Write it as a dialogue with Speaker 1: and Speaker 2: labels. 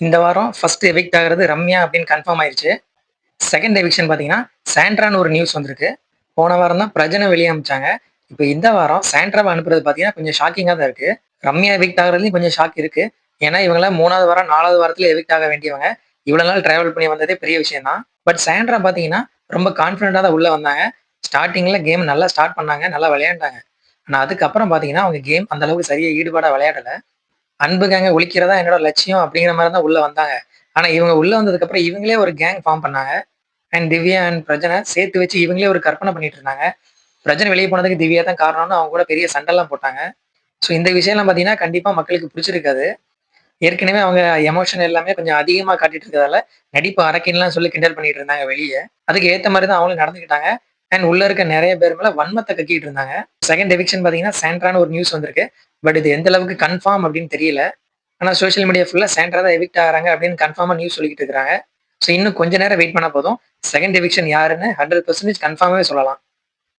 Speaker 1: இந்த வாரம் first evict ஆகிறது ரம்யா அப்படின்னு கன்ஃபார்ம் ஆயிடுச்சு செகண்ட் எவிக்ஷன் பார்த்தீங்கன்னா சாண்ட்ரான்னு ஒரு நியூஸ் வந்திருக்கு. போன வாரம் தான் பிரஜனை வெளியமிச்சாங்க இப்போ இந்த வாரம் சாண்ட்ராவை அனுப்புறது பார்த்தீங்கன்னா கொஞ்சம் ஷாக்கிங்காக தான் இருக்கு. ரம்யா எவிக்ட் ஆகுறதுலையும் கொஞ்சம் ஷாக் இருக்கு. ஏன்னா இவங்களாம் மூணாவது வாரம் நாலாவது வாரத்தில் எவிக்ட் ஆக வேண்டியவங்க. இவ்வளோ நாள் டிராவல் பண்ணி வந்ததே பெரிய விஷயம் தான். பட் சாண்ட்ரா பார்த்தீங்கன்னா ரொம்ப கான்ஃபிடென்ட்டாக தான் உள்ள வந்தாங்க. ஸ்டார்டிங்கில் கேம் நல்லா ஸ்டார்ட் பண்ணாங்க நல்லா விளையாண்டாங்க. ஆனால் அதுக்கப்புறம் பார்த்தீங்கன்னா அவங்க கேம் அந்தளவுக்கு சரியாக ஈடுபாடாக விளையாடலை. அன்பு கேங்க ஒழிக்கிறதா என்னோட லட்சியம் அப்படிங்கிற மாதிரி தான் உள்ள வந்தாங்க. ஆனா இவங்க உள்ள வந்ததுக்கு அப்புறம் இவங்களே ஒரு கேங் ஃபார்ம் பண்ணாங்க. அண்ட் திவ்யா அண்ட் பிரஜனை சேர்த்து வச்சு இவங்களே ஒரு கற்பனை பண்ணிட்டு இருந்தாங்க. பிரஜனை வெளியே போனதுக்கு திவ்யா தான் காரணம்னு அவங்க கூட பெரிய சண்டைலாம் போட்டாங்க. ஸோ இந்த விஷயம்லாம் பார்த்தீங்கன்னா கண்டிப்பா மக்களுக்கு பிடிச்சிருக்காது. ஏற்கனவே அவங்க எமோஷன் எல்லாமே கொஞ்சம் அதிகமாக காட்டிட்டு இருக்கிறதால நடிப்பு அரக்கின்லாம் சொல்லி கிண்டல் பண்ணிட்டு இருந்தாங்க வெளியே. அதுக்கு ஏற்ற மாதிரி தான் அவங்களும் நடந்துக்கிட்டாங்க. அண்ட் உள்ள இருக்க நிறைய பேர் மேல வன்மத்தை கக்கிட்டு இருந்தாங்க. செகண்ட் எவிக்ஷன் பார்த்தீங்கன்னா சாண்ட்ரான்னு ஒரு நியூஸ் வந்திருக்கு. பட் இது எந்த அளவுக்கு கன்ஃபார்ம் அப்படின்னு தெரியல. ஆனால் சோஷியல் மீடியா ஃபுல்லாக சாண்ட்ரா தான் எவிக்ட் ஆகிறாங்க அப்படின்னு கன்ஃபார்மாக நியூஸ் சொல்லிக்கிட்டு இருக்காங்க ஸோ இன்னும் கொஞ்ச நேரம் வெயிட் பண்ண போதும். செகண்ட் எவிக்ஷன் யாருன்னு ஹண்ட்ரட் பர்சன்டேஜ் கன்ஃபார்மாகவே சொல்லலாம்.